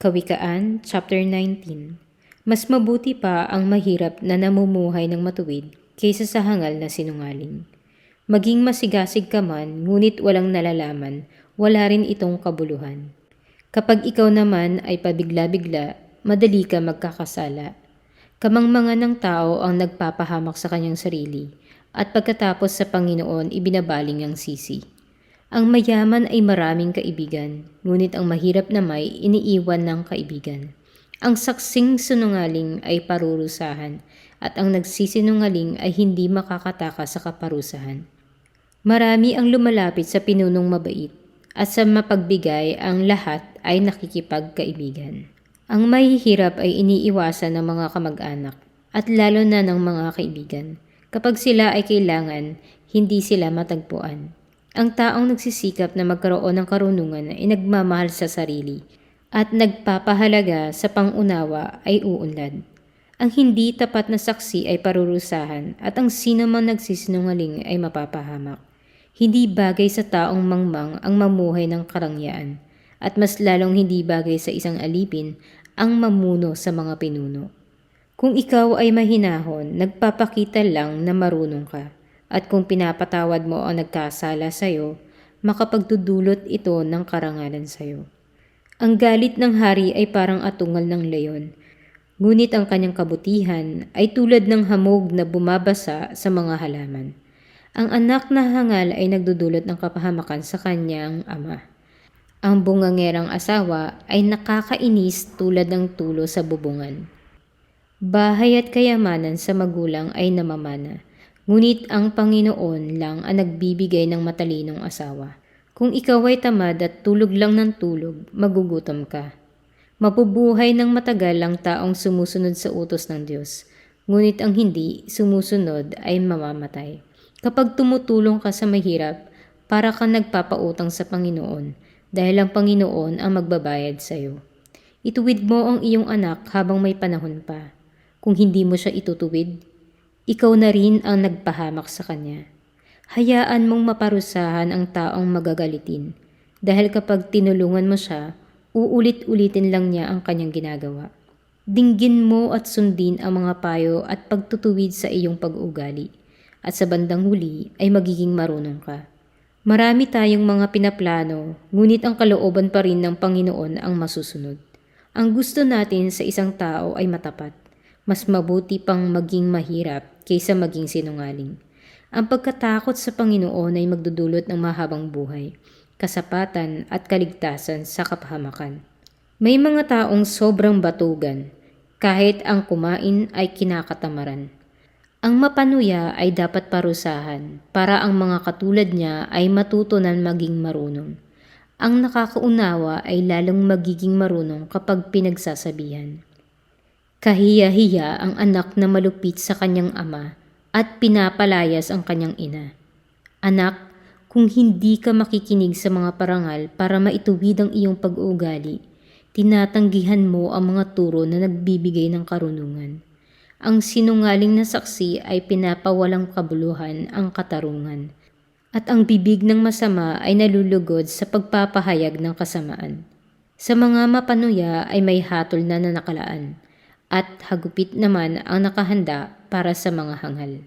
Kawikaan, chapter 19 Mas mabuti pa ang mahirap na namumuhay ng matuwid kaysa sa hangal na sinungaling. Maging masigasig ka man, ngunit walang nalalaman, wala rin itong kabuluhan. Kapag ikaw naman ay pabigla-bigla, madali ka magkakasala. Kamangmanga ng tao ang nagpapahamak sa kanyang sarili, at pagkatapos sa Panginoon ibinabaling ang sisi. Ang mayaman ay maraming kaibigan, ngunit ang mahirap na may iniiwan ng kaibigan. Ang saksing sunungaling ay parurusahan, at ang nagsisinungaling ay hindi makakataka sa kaparusahan. Marami ang lumalapit sa pinunong mabait, at sa mapagbigay ang lahat ay nakikipagkaibigan. Ang mahihirap ay iniiwasan ng mga kamag-anak, at lalo na ng mga kaibigan. Kapag sila ay kailangan, hindi sila matagpuan. Ang taong nagsisikap na magkaroon ng karunungan ay nagmamahal sa sarili at nagpapahalaga sa pangunawa ay uunlad. Ang hindi tapat na saksi ay parurusahan at ang sino man nagsisinungaling ay mapapahamak. Hindi bagay sa taong mangmang ang mamuhay ng karangyaan at mas lalong hindi bagay sa isang alipin ang mamuno sa mga pinuno. Kung ikaw ay mahinahon, nagpapakita lang na marunong ka at kung pinapatawad mo ang nagkasala sa iyo, makapagdudulot ito ng karangalan sa iyo. Ang galit ng hari ay parang atungal ng leon, ngunit ang kanyang kabutihan ay tulad ng hamog na bumabasa sa mga halaman. Ang anak na hangal ay nagdudulot ng kapahamakan sa kanyang ama. Ang bungangerang asawa ay nakakainis tulad ng tulo sa bubungan. Bahay at kayamanan sa magulang ay namamana Ngunit ang Panginoon lang ang nagbibigay ng matalinong asawa. Kung ikaw ay tamad at tulog lang ng tulog, magugutom ka. Mapubuhay ng matagal ang taong sumusunod sa utos ng Diyos, ngunit ang hindi sumusunod ay mamamatay. Kapag tumutulong ka sa mahirap, para kang nagpapautang sa Panginoon, dahil ang Panginoon ang magbabayad sa iyo. Ituwid mo ang iyong anak habang may panahon pa. Kung hindi mo siya itutuwid, ikaw na rin ang nagpahamak sa kanya. Hayaan mong maparusahan ang taong magagalitin dahil kapag tinulungan mo siya, uulit-ulitin lang niya ang kanyang ginagawa. Dinggin mo at sundin ang mga payo at pagtutuwid sa iyong pag-ugali at sa bandang huli ay magiging marunong ka. Marami tayong mga pinaplano, ngunit ang kalooban pa rin ng Panginoon ang masusunod. Ang gusto natin sa isang tao ay matapat mas mabuti pang maging mahirap kaysa maging sinungaling. Ang pagkatakot sa Panginoon ay magdudulot ng mahabang buhay, kasapatan at kaligtasan sa kapahamakan. May mga taong sobrang batugan, kahit ang kumain ay kinakatamaran. Ang mapanuya ay dapat parusahan para ang mga katulad niya ay matutunan maging marunong. Ang nakakaunawa ay lalong magiging marunong kapag pinagsasabihan. Kahiya-hiya ang anak na malupit sa kanyang ama at pinapalayas ang kanyang ina. Anak, kung hindi ka makikinig sa mga parangal para maituwid ang iyong pag-uugali, tinatanggihan mo ang mga turo na nagbibigay ng karunungan. Ang sinungaling na saksi ay pinapawalang kabuluhan ang katarungan, at ang bibig ng masama ay nalulugod sa pagpapahayag ng kasamaan. Sa mga mapanuya ay may hatol na nanakalaan, at hagupit naman ang nakahanda para sa mga hangal.